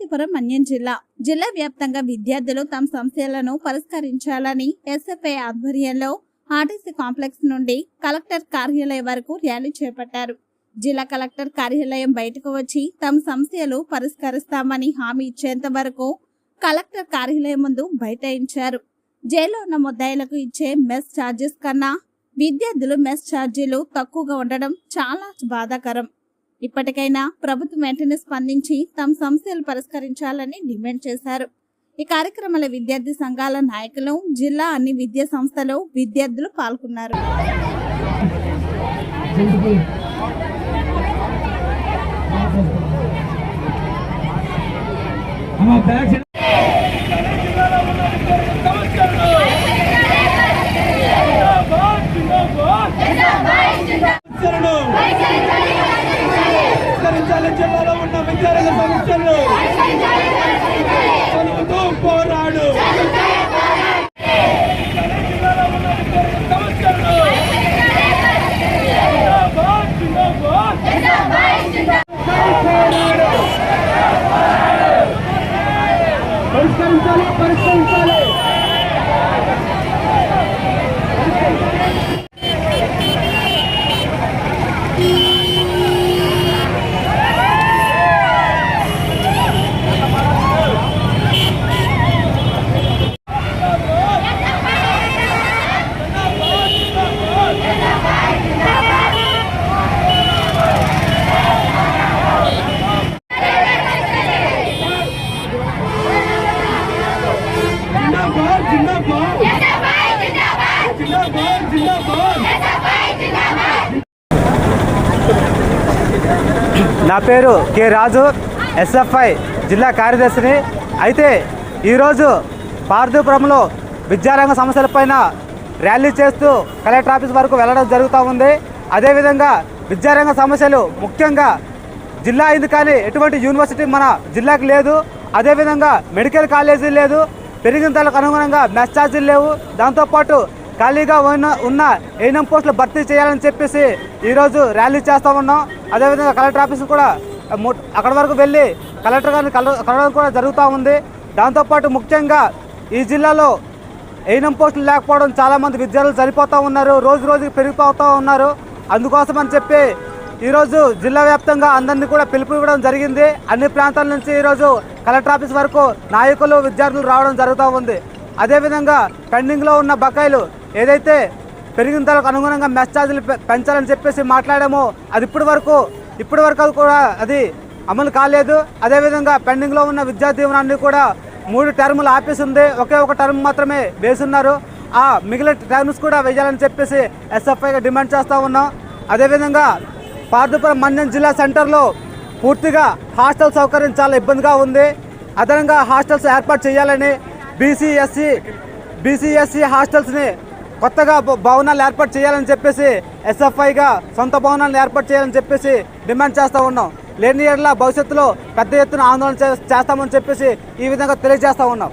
పార్వతీపురం మన్యం జిల్లా. జిల్లా వ్యాప్తంగా విద్యార్థులు తమ సమస్యలను పరిష్కరించాలని ఎస్ఎఫ్ఐ ఆధ్వర్యంలో ఆర్టీసీ కాంప్లెక్స్ నుండి కలెక్టర్ కార్యాలయం వరకు ర్యాలీ చేపట్టారు. జిల్లా కలెక్టర్ కార్యాలయం బయటకు వచ్చి తమ సమస్యలు పరిష్కరిస్తామని హామీ ఇచ్చేంత వరకు కలెక్టర్ కార్యాలయం ముందు బైఠాయించారు. జైల్లో ఉన్న ముద్దాయిలకు ఇచ్చే మెస్ ఛార్జెస్ కన్నా విద్యార్థులు మెస్ ఛార్జీలు తక్కువగా ఉండడం చాలా బాధాకరం. ఇప్పటికైనా ప్రభుత్వం వెంటనే స్పందించి తమ సమస్యలు పరిష్కరించాలని డిమాండ్ చేశారు. ఈ కార్యక్రమంలో విద్యార్థి సంఘాల నాయకులు జిల్లా అన్ని విద్యా సంస్థలు విద్యార్థులు పాల్గొన్నారు. అమ్మ బ్యాగ్ విస్తరించాలి జిల్లాలో ఉన్న విద్యార్థుల సమస్యలు చదువుతూ పోరాడు. పరిష్కరించాలి పరిష్కరించాలి. జిందాబాద్ జిందాబాద్. జిందాబాద్ జిందాబాద్. నా పేరు కె రాజు ఎస్ఎఫ్ఐ జిల్లా కార్యదర్శిని. అయితే ఈరోజు పార్థపురంలో విద్యారంగ సమస్యలపైన ర్యాలీ చేస్తూ కలెక్టర్ ఆఫీస్ వరకు వెళ్ళడం జరుగుతూ ఉంది. అదేవిధంగా విద్యారంగ సమస్యలు ముఖ్యంగా జిల్లా అయింది కానీ ఎటువంటి యూనివర్సిటీ మన జిల్లాకు లేదు. అదేవిధంగా మెడికల్ కాలేజీ లేదు. పెరిగిన ధరలకు అనుగుణంగా మెస్ ఛార్జీలు లేవు దాంతోపాటు ఖాళీగా ఉన్న ఉన్న ఏఎన్ఎం పోస్టులు భర్తీ చేయాలని చెప్పేసి ఈరోజు ర్యాలీ చేస్తూ ఉన్నాం. అదేవిధంగా కలెక్టర్ ఆఫీస్ కూడా అక్కడ వరకు వెళ్ళి కలెక్టర్ గారిని కల కలవడం కూడా జరుగుతూ ఉంది. దాంతోపాటు ముఖ్యంగా ఈ జిల్లాలో ఎయినం పోస్టులు లేకపోవడం చాలామంది విద్యార్థులు చనిపోతూ ఉన్నారు. రోజు రోజుకి పెరిగిపోతూ ఉన్నారు. అందుకోసం అని చెప్పి ఈరోజు జిల్లా వ్యాప్తంగా అందరినీ కూడా పిలుపు ఇవ్వడం జరిగింది. అన్ని ప్రాంతాల నుంచి ఈరోజు కలెక్టర్ ఆఫీస్ వరకు నాయకులు విద్యార్థులు రావడం జరుగుతూ ఉంది. అదేవిధంగా పెండింగ్లో ఉన్న బకాయిలు ఏదైతే పెరిగిన ధరకు అనుగుణంగా మెస్ ఛార్జీలు పె- పెంచాలని చెప్పేసి మాట్లాడామో అది ఇప్పటి వరకు ఇప్పటి వరకు అది కూడా అది అమలు కాలేదు. అదేవిధంగా పెండింగ్లో ఉన్న విద్యా దీవెనాన్ని కూడా మూడు టర్ములు ఆపేసి ఉంది. ఒకే ఒక టర్మ్ మాత్రమే వేసున్నారు. ఆ మిగిలిన టర్మ్స్ కూడా వేయాలని చెప్పేసి ఎస్ఎఫ్ఐగా డిమాండ్ చేస్తూ ఉన్నాం. అదేవిధంగా పార్దుపురం మన్యం జిల్లా సెంటర్లో పూర్తిగా హాస్టల్ సౌకర్యం చాలా ఇబ్బందిగా ఉంది. అదనంగా హాస్టల్స్ ఏర్పాటు చేయాలని బీసీఎస్సీ బీసీఎస్సీ హాస్టల్స్ని కొత్తగా భవనాలు ఏర్పాటు చేయాలని చెప్పేసి ఎస్ఎఫ్ఐగా సొంత భవనాలను ఏర్పాటు చేయాలని చెప్పేసి డిమాండ్ చేస్తూ ఉన్నాం. లేని ఏళ్ళ భవిష్యత్తులో పెద్ద ఎత్తున ఆందోళన చేస్తామని చెప్పేసి ఈ విధంగా తెలియజేస్తూ ఉన్నాం.